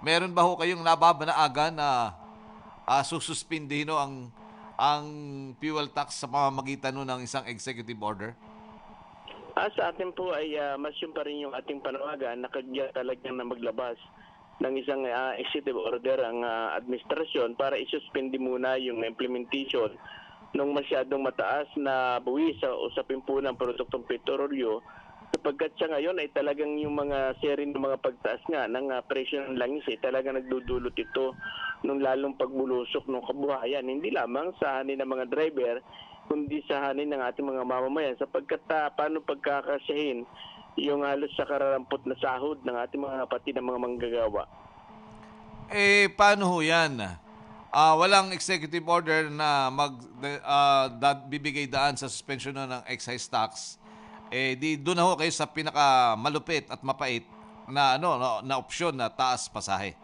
meron ba ho kayong nababanaagan na uh, sususpindihin ho ang ang fuel tax sa pamamagitan no ng isang executive order? Ah, sa atin po ay uh, mas yung pa rin yung ating panawagan na kagya talagang na maglabas ng isang uh, executive order ang uh, administrasyon para isuspindi muna yung implementation ng masyadong mataas na buwis sa usapin po ng produktong petrolyo sapagkat siya ngayon ay talagang yung mga seri ng mga pagtaas nga ng uh, presyo ng langis ay talagang nagdudulot ito nung lalong pagbulusok ng kabuhayan hindi lamang sa hanin ng mga driver kundi sa hanin ng ating mga mamamayan sapagkat uh, paano pagkakasyahin yung halos sa kararampot na sahod ng ating mga kapatid ng mga manggagawa. Eh, paano ho yan? Uh, walang executive order na mag uh, bibigay daan sa suspension ng excise tax. Eh di doon ho kayo sa pinaka malupit at mapait na ano na, na opsyon na taas pasahe.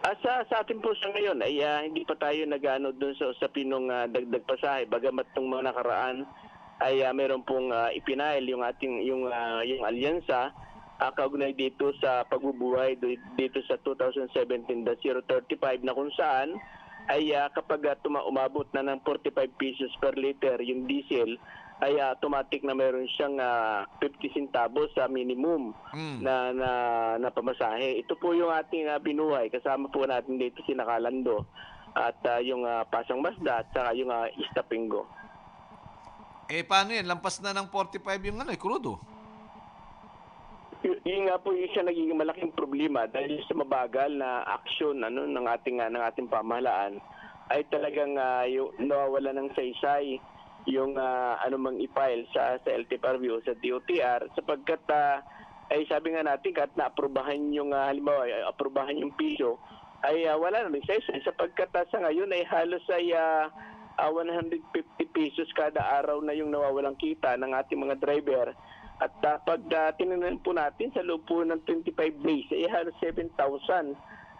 Uh, sa, sa atin po sa ngayon ay uh, hindi pa tayo nagano doon sa usapin ng uh, dagdag pasahe bagamat tong mga nakaraan ay uh, meron pong uh, ipinail yung ating yung uh, yung alyansa uh, kaugnay dito sa pagbubuhay dito sa 2017-035 na kung saan ay uh, kapag uh, tuma- umabot na ng 45 pesos per liter yung diesel ay uh, automatic na meron siyang uh, 50 centavos sa minimum mm. na, na na pamasahe. Ito po yung ating uh, binuhay kasama po natin dito si Nakalando at uh, yung uh, Pasang Masda at saka yung uh, Istapingo. Eh, paano yan? Lampas na ng 45 yung ano, eh, krudo. Y- yun nga po yung isa nagiging malaking problema dahil sa mabagal na aksyon ano, ng ating, uh, ng ating pamahalaan ay talagang uh, yung nawawala ng saysay yung uh, anumang i-file sa, sa LTFRB o sa DOTR sapagkat uh, ay sabi nga natin kahit na-aprobahan yung uh, halimbawa aprobahan yung piso ay uh, wala na rin saysay sapagkat uh, sa ngayon ay halos ay uh, uh, 150 pesos kada araw na yung nawawalang kita ng ating mga driver. At uh, pag uh, tinignan po natin sa loob po ng 25 days, ay halos 7,000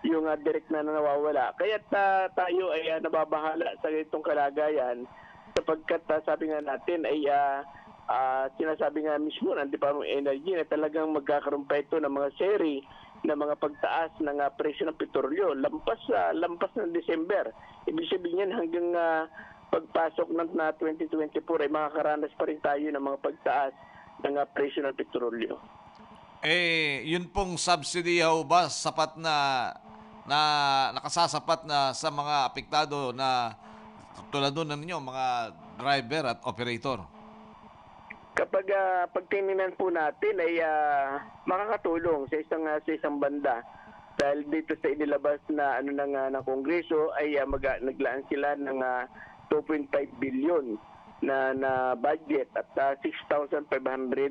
yung uh, direct na nawawala. Kaya uh, tayo ay uh, nababahala sa itong kalagayan sapagkat uh, sabi nga natin ay uh, uh, sinasabi nga mismo ng Department of Energy na talagang magkakaroon pa ito ng mga seri na mga pagtaas ng uh, presyo ng petrolyo lampas uh, lampas ng December. Ibig sabihin yan hanggang uh, pagpasok ng na 2024 ay makakaranas pa rin tayo ng mga pagtaas ng uh, presyo ng petrolyo. Eh, yun pong subsidy ho ba sapat na na nakasasapat na sa mga apektado na tulad doon ninyo mga driver at operator? kapag uh, pagtingnan po natin ay uh, makakatulong sa isang uh, sa isang banda dahil dito sa inilabas na ano ng uh, ng kongreso ay uh, mag, naglaan sila ng uh, 2.5 billion na na budget at uh, 6,500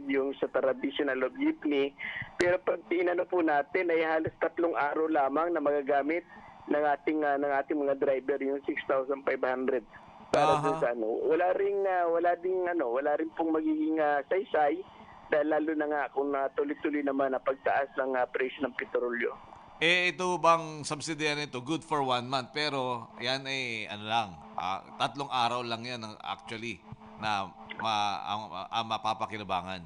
yung sa traditional of jeepney pero pag tinano po natin ay halos tatlong araw lamang na magagamit ng ating uh, ng ating mga driver yung 6,500 para uh-huh. sa ano. Wala ring uh, wala ding ano, wala rin pong magiging uh, saysay dahil lalo na nga kung uh, tuloy-tuloy naman na pagtaas ng uh, presyo ng petrolyo. Eh ito bang subsidy nito good for one month pero yan ay ano lang uh, tatlong araw lang yan actually na ma, ang, ang mapapakinabangan.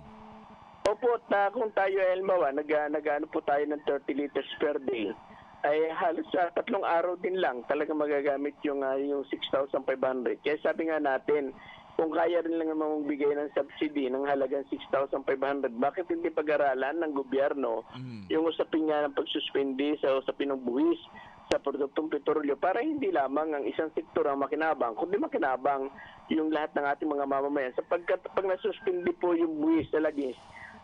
Opo, ta, kung tayo Elmawa, nag, nag po tayo ng 30 liters per day ay halos sa tatlong araw din lang talaga magagamit yung uh, yung 6,500. Kaya sabi nga natin, kung kaya rin lang naman bigay ng subsidy ng halagang 6,500, bakit hindi pag-aralan ng gobyerno mm. yung usapin nga ng pagsuspindi sa usapin ng buwis sa produktong petrolyo para hindi lamang ang isang sektor ang makinabang, kundi makinabang yung lahat ng ating mga mamamayan. Sapagkat pag nasuspindi po yung buwis sa lagis,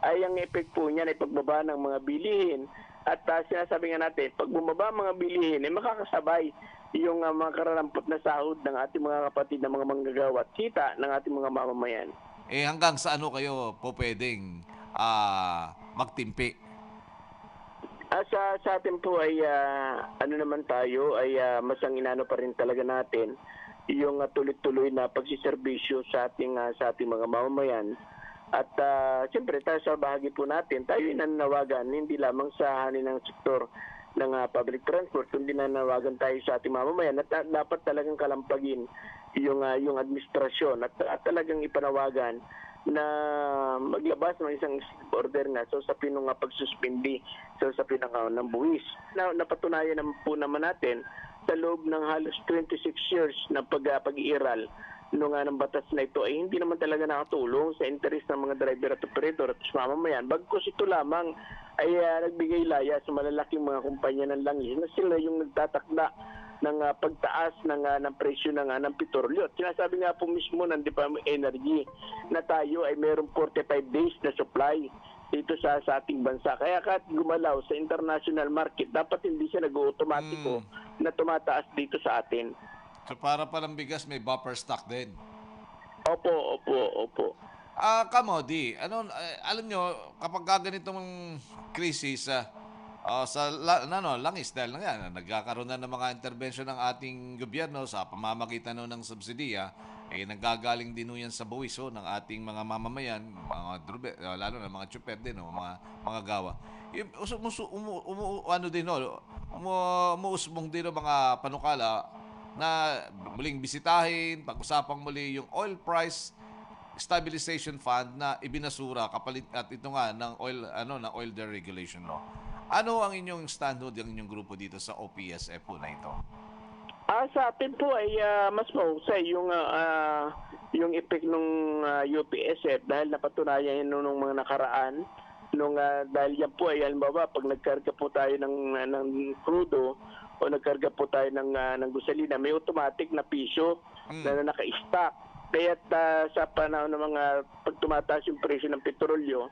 ay ang effect po niyan ay pagbaba ng mga bilihin, at uh, sinasabi nga natin, pag bumaba mga bilihin, eh, makakasabay yung uh, mga kararampot na sahod ng ating mga kapatid na mga manggagawa at kita ng ating mga mamamayan. Eh hanggang sa ano kayo po pwedeng uh, magtimpi? Uh, sa, sa atin po ay uh, ano naman tayo ay uh, masang inano pa rin talaga natin yung uh, tuloy-tuloy na pagsiservisyo sa ating uh, sa ating mga mamamayan at uh, siyempre tayo sa bahagi po natin, tayo inanawagan hindi lamang sa hanin ng sektor ng uh, public transport, kundi nanawagan tayo sa ating mamamayan at uh, dapat talagang kalampagin yung, uh, yung administrasyon at uh, talagang ipanawagan na maglabas ng isang order nga so sa pinong pagsuspindi so sa pinaka ng buwis. Na, napatunayan naman po naman natin sa loob ng halos 26 years na pag, ah, pag-iiral nga ng batas na ito ay hindi naman talaga nakatulong sa interes ng mga driver at operator at mamamayan. Bagkus ito lamang ay ah, nagbigay laya sa malalaking mga kumpanya ng langis na sila yung nagtatakda ng ah, pagtaas ng, ah, ng presyo ng, ah, ng petrolyo. At sinasabi nga po mismo ng Department of Energy na tayo ay mayroong 45 days na supply dito sa, sa ating bansa. Kaya kahit gumalaw sa international market, dapat hindi siya nag-automatiko na tumataas dito sa atin. So para palang bigas, may buffer stock din. Opo, opo, opo. Ah, Kamodi, ano, eh, alam nyo, kapag ka ganitong krisis ah, ah, sa la, ano, langis dahil na yan, nagkakaroon na ng mga intervention ng ating gobyerno sa pamamagitan no, ng subsidiya, eh, nanggagaling din yan sa buwis ng ating mga mamamayan, mga drube, ah, lalo na mga chuper din, ho, mga, mga gawa. Umu, umu, ano din, no, umu, umuusbong din ho, mga panukala na muling bisitahin, pag-usapang muli yung oil price, stabilization fund na ibinasura kapalit at ito nga ng oil ano ng oil deregulation law. Ano ang inyong stand ng inyong grupo dito sa OPSF po na ito? Ah, sa atin po ay ah, mas mahusay yung ah, yung effect ng UPSF dahil napatunayan yun nung mga nakaraan nung ah, dahil yan po ay halimbawa pag nagkarga po tayo ng ng crudo o nagkarga po tayo ng ah, ng gasolina may automatic na piso Mm. na naka-stock kaya sa panahon ng mga pag tumataas yung presyo ng petrolyo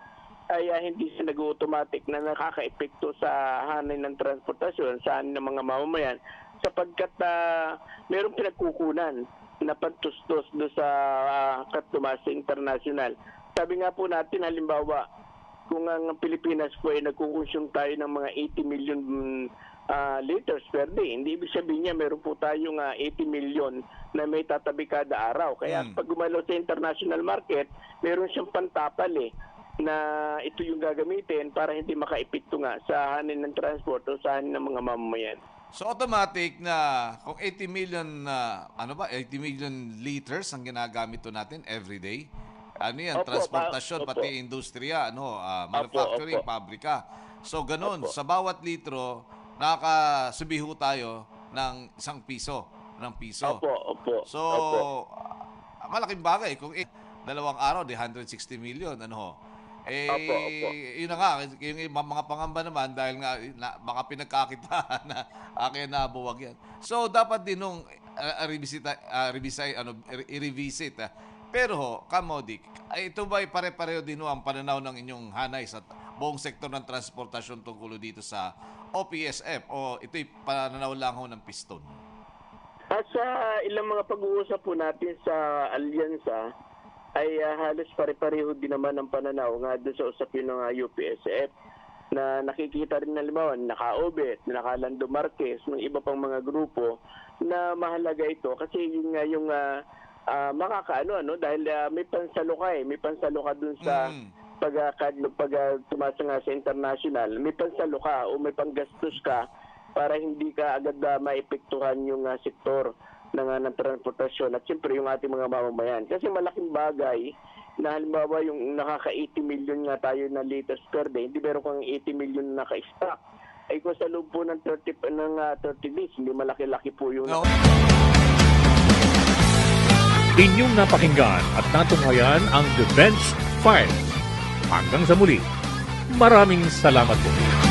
ay ah, hindi siya nag-automatic na nakaka-epekto sa hanay ng transportasyon, sa hanay ng mga mamamayan sapagkat uh, mayroong pinagkukunan na pantustos do sa uh, katumas sa international. Sabi nga po natin, halimbawa, kung ang Pilipinas po ay nagkukonsume tayo ng mga 80 million ah, liters per day, hindi ibig sabihin niya meron po tayong ah, 80 million na may tatabi kada araw. Kaya Mm. pag gumalaw sa international market, meron siyang pantapal eh na ito yung gagamitin para hindi makaipikto nga sa hanin ng transport o sa hanin ng mga mamamayan. So automatic na kung 80 million na ano ba 80 million liters ang ginagamit to natin every day. Ano yan, Opo, transportasyon opo. pati industriya, ano, ah, manufacturing, opo. pabrika. So ganun, Opo. sa bawat litro nakakasubiho tayo ng isang piso, ng piso. Opo, opo. So, opo. ah, malaking bagay. Kung i- dalawang araw, di 160 million, ano ho. Eh, Opo, opo. yun na nga, yung mga pangamba naman, dahil nga, na, baka pinagkakitaan na akin nabuwag yan. So, dapat din nung uh, revisit, uh, revisit, ano, i-revisit. ah. Pero ho, Kamodik, ito ba pare-pareho din ho ang pananaw ng inyong hanay sa buong sektor ng transportasyon tungkol dito sa OPSF o ito'y pananaw lang ho ng piston? At sa ilang mga pag-uusap po natin sa alyansa, ay ah, halos pare-pareho din naman ang pananaw nga doon sa usapin ng ah, UPSF na nakikita rin na limawan, naka-OBET, naka-Lando Marquez, ng iba pang mga grupo na mahalaga ito kasi yun nga yung ah, ah, makakaano ano dahil ah, may pansaluka eh, may pansaluka dun sa Mm. Pag ah, kad- pag ah, nga sa international, may pansalo ka o may panggastos ka para hindi ka agad uh, maepektuhan yung ah, sektor ng, ah, ng transportasyon at siyempre yung ating mga mamamayan. Kasi malaking bagay na halimbawa yung nakaka-80 million nga tayo na liters per day, hindi meron kang 80 million na naka-stock. Ay kung sa loob po ng 30, ng, ah, 30 days, hindi malaki-laki po yung No. Inyong napakinggan at natunghayan ang Defense File. Hanggang sa muli, maraming salamat po.